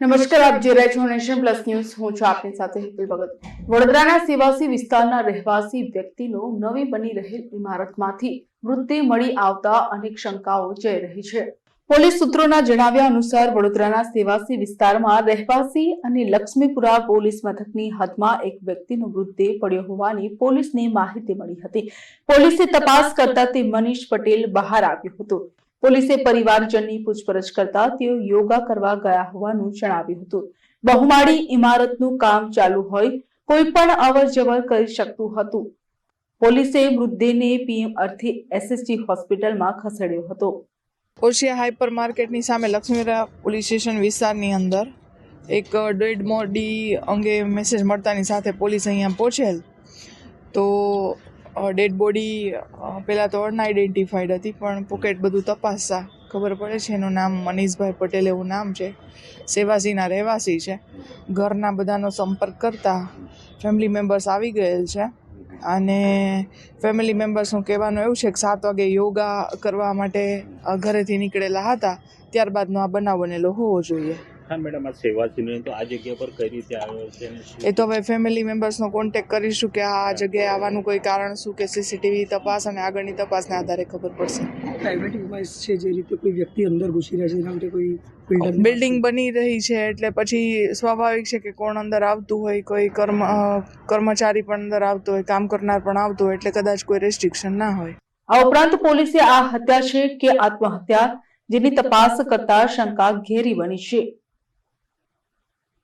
નમસ્કાર, આપ જોઈ રહ્યા છો નેશન પ્લસ ન્યૂઝ. હું છું આપની સાથે હિતલ ભગત. વડોદરાના સેવાસી વિસ્તારના રહેવાસી વ્યક્તિનો નવી બની રહેલ ઇમારતમાંથી મૃતદેહ મળી આવતા અનેક શંકાઓ જઈ રહી છે. પોલીસ સૂત્રોના જણાવ્યા અનુસાર વડોદરાના સેવાસી વિસ્તારમાં રહેવાસી અને લક્ષ્મીપુરા પોલીસ મથકની હદમાં એક વ્યક્તિનો મૃતદેહ પડ્યો હોવાની પોલીસને માહિતી મળી હતી. પોલીસે તપાસ કરતા તે મનીષ પટેલ બહાર આવ્યો હતો. પોલીસે પરિવારજનની પૂછપરછ કરતા તેઓ યોગા કરવા ગયા હોવાનું જણાવ્યું હતું. બહુમાળી ઇમારતનું કામ ચાલુ હોય કોઈ પણ અવર જવર કરી શકતું હતું. પોલીસે મૃતદેહને પીએમ અર્થે એસએસજી હોસ્પિટલમાં ખસેડ્યો હતો. ઓશિયા હાઇપર માર્કેટની સામે લક્ષ્મીરા પોલીસ સ્ટેશન વિસ્તારની અંદર એક ડેડ મોડી અંગે મેસેજ મળતાની સાથે પોલીસ અહીંયા પહોંચેલ. તો ડેડ બોડી પહેલાં તો અનઆઇડેન્ટિફાઈડ હતી, પણ પોકેટ બધું તપાસતા. ખબર પડે છે એનું નામ મનીષભાઈ પટેલ એવું નામ છે. સેવાસીના રહેવાસી છે. ઘરના બધાનો સંપર્ક કરતા ફેમિલી મેમ્બર્સ આવી ગયેલ છે. અને ફેમિલી મેમ્બર્સનું કહેવાનું એવું છે કે સાત વાગે યોગા કરવા માટે ઘરેથી નીકળેલા હતા. ત્યારબાદનો આ બનાવ બનેલો હોવો જોઈએ. હા મેડમ આ સેવાસીનો તો આ જગ્યા પર કઈ રીતે આવ્યો છે એ તો હવે ફેમિલી મેમ્બર્સનો કોન્ટેક્ટ કરીશું કે આ જગ્યાએ આવવાનું કોઈ કારણ શું કે સીસીટીવી તપાસ અને આગળની તપાસના આધારે ખબર પડશે. પ્રાઇવેટ ઇન્વાઇસ છે જે રીતે કોઈ વ્યક્તિ અંદર ઘૂસી રહ્યા છે એના માટે કોઈ બિલ્ડિંગ બની રહી છે એટલે પછી સ્વાભાવિક છે કે કોણ અંદર આવતું હોય કોઈ કર્મ કર્મચારી પણ અંદર આવતો હોય કામ કરનાર પણ આવતો હોય એટલે કદાચ કોઈ રેસ્ટ્રિક્શન ના હોય. આ ઉપરાંત પોલીસે આ હત્યા છે કે આત્મહત્યા જેની તપાસ કરતા શંકા ઘેરી બની છે.